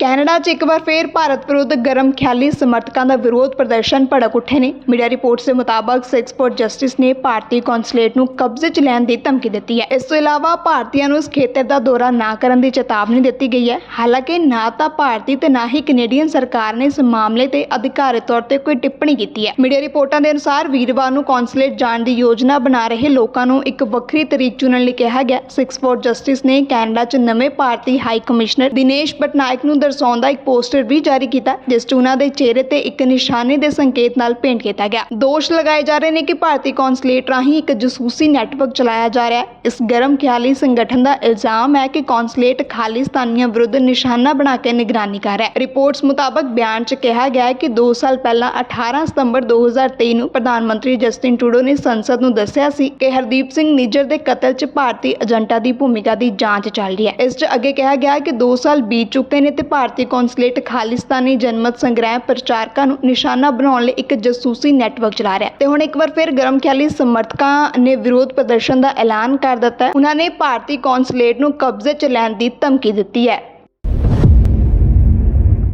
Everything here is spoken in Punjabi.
ਕੈਨੇਡਾ 'ਚ ਇੱਕ ਵਾਰ ਫੇਰ ਭਾਰਤ ਵਿਰੁੱਧ ਗਰਮ ਖਿਆਲੀ ਸਮਰਥਕਾਂ ਦਾ ਵਿਰੋਧ ਪ੍ਰਦਰਸ਼ਨ ਭੜਕ ਉੱਠੇ ਨੇ। ਮੀਡੀਆ ਰਿਪੋਰਟਸ ਦੇ ਮੁਤਾਬਕ ਸਿਕਸ ਜਸਟਿਸ ਨੇ ਭਾਰਤੀ ਕੌਂਸੂਲੇਟ ਨੂੰ ਕਬਜ਼ੇ 'ਚ ਲੈਣ ਦੀ ਧਮਕੀ ਦਿੱਤੀ ਹੈ। ਇਸ ਤੋਂ ਇਲਾਵਾ ਭਾਰਤੀਆਂ ਨੂੰ ਇਸ ਖੇਤਰ ਦਾ ਦੌਰਾ ਨਾ ਕਰਨ ਦੀ ਚੇਤਾਵਨੀ ਦਿੱਤੀ ਗਈ ਹੈ। ਹਾਲਾਂਕਿ ਨਾ ਤਾਂ ਭਾਰਤੀ ਤੇ ਨਾ ਹੀ ਕੈਨੇਡੀਅਨ ਸਰਕਾਰ ਨੇ ਇਸ ਮਾਮਲੇ ਤੇ ਅਧਿਕਾਰਤ ਤੌਰ ਤੇ ਕੋਈ ਟਿੱਪਣੀ ਕੀਤੀ ਹੈ। ਮੀਡੀਆ ਰਿਪੋਰਟਾਂ ਦੇ ਅਨੁਸਾਰ ਵੀਰਵਾਰ ਨੂੰ ਕੌਂਸੂਲੇਟ ਜਾਣ ਦੀ ਯੋਜਨਾ ਬਣਾ ਰਹੇ ਲੋਕਾਂ ਨੂੰ ਇੱਕ ਵੱਖਰੀ ਤਰੀਕ ਚੁਣਨ ਲਈ ਕਿਹਾ ਗਿਆ। ਸਿਕਸ ਫੋਰ ਜਸਟਿਸ ਨੇ ਕੈਨੇਡਾ 'ਚ ਨਵੇਂ ਭਾਰਤੀ ਹਾਈ ਕਮਿਸ਼ਨਰ ਦਿਨੇਸ਼ ਪਟਨਾਇਕ ਨੂੰ ਦਰਸਾਉਂਦਾ ਇੱਕ ਪੋਸਟਰ ਵੀ ਜਾਰੀ ਕੀਤਾ, ਜਿਸ 'ਚ ਉਹਨਾਂ ਦੇ ਚਿਹਰੇ ਤੇ ਇੱਕ ਨਿਸ਼ਾਨੇ ਦੇ ਸੰਕੇਤ ਨਾਲ ਪੇਂਟ ਕੀਤਾ ਗਿਆ। ਦੋਸ਼ ਲਗਾਏ ਜਾ ਰਹੇ ਨੇ ਕਿ ਭਾਰਤੀ ਕੌਂਸੂਲੇਟ ਰਾਹੀਂ ਇੱਕ ਜਸੂਸੀ ਨੈਟਵਰਕ ਚਲਾਇਆ ਜਾ ਰਿਹਾ ਹੈ। ਇਸ ਗਰਮ ਖਿਆਲੀ ਸੰਗਠਨ ਦਾ ਇਲਜ਼ਾਮ ਹੈ ਕਿ ਕੌਂਸੂਲੇਟ ਖਾਲਿਸਤਾਨੀਆਂ ਵਿਰੁੱਧ ਨਿਸ਼ਾਨਾ ਬਣਾ ਕੇ ਨਿਗਰਾਨੀ ਕਰ ਰਿਹਾ ਹੈ। ਰਿਪੋਰਟਸ ਮੁਤਾਬਕ ਬਿਆਨ 'ਚ ਕਿਹਾ ਗਿਆ ਹੈ ਕਿ 2 ਸਾਲ ਪਹਿਲਾਂ 18 ਸਤੰਬਰ 2023 ਨੂੰ ਪ੍ਰਧਾਨ ਮੰਤਰੀ ਜਸਟਿਨ ਟਰੂਡੋ ਨੇ ਸੰਸਦ ਨੂੰ ਦੱਸਿਆ ਸੀ ਕਿ ਹਰਦੀਪ ਸਿੰਘ ਨਿੱਜਰ ਦੇ ਕਤਲ 'ਚ ਭਾਰਤੀ ਏਜੰਟਾਂ ਦੀ ਭੂਮਿਕਾ ਦੀ ਜਾਂਚ ਚੱਲ ਰਹੀ ਹੈ। ਇਸ 'ਚ ਅੱਗੇ ਕਿਹਾ ਗਿਆ ਕਿ 2 ਸਾਲ ਬੀਤ ਚੁੱਕੇ ਨੇ ਤੇ ਭਾਰਤੀ ਕੌਂਸੂਲੇਟ ਖਾਲਿਸਤਾਨੀ ਜਨਮਤ ਸੰਗ੍ਰਹਿ ਪ੍ਰਚਾਰਕਾਂ ਨੂੰ ਨਿਸ਼ਾਨਾ ਬਣਾਉਣ ਲਈ ਇੱਕ ਜਸੂਸੀ ਨੈਟਵਰਕ ਚਲਾ ਰਿਹਾ ਤੇ ਹੁਣ ਇੱਕ ਵਾਰ ਫਿਰ ਗਰਮ ਖਿਆਲੀ ਸਮਰਥਕਾਂ ਨੇ ਵਿਰੋਧ ਪ੍ਰਦਰਸ਼ਨ ਦਾ ਐਲਾਨ ਕਰ ਦਿੱਤਾ ਹੈ। ਉਹਨਾਂ ਨੇ ਭਾਰਤੀ ਕੌਂਸੂਲੇਟ ਨੂੰ ਕਬਜ਼ੇ 'ਚ ਲੈਣ ਦੀ ਧਮਕੀ ਦਿੱਤੀ ਹੈ।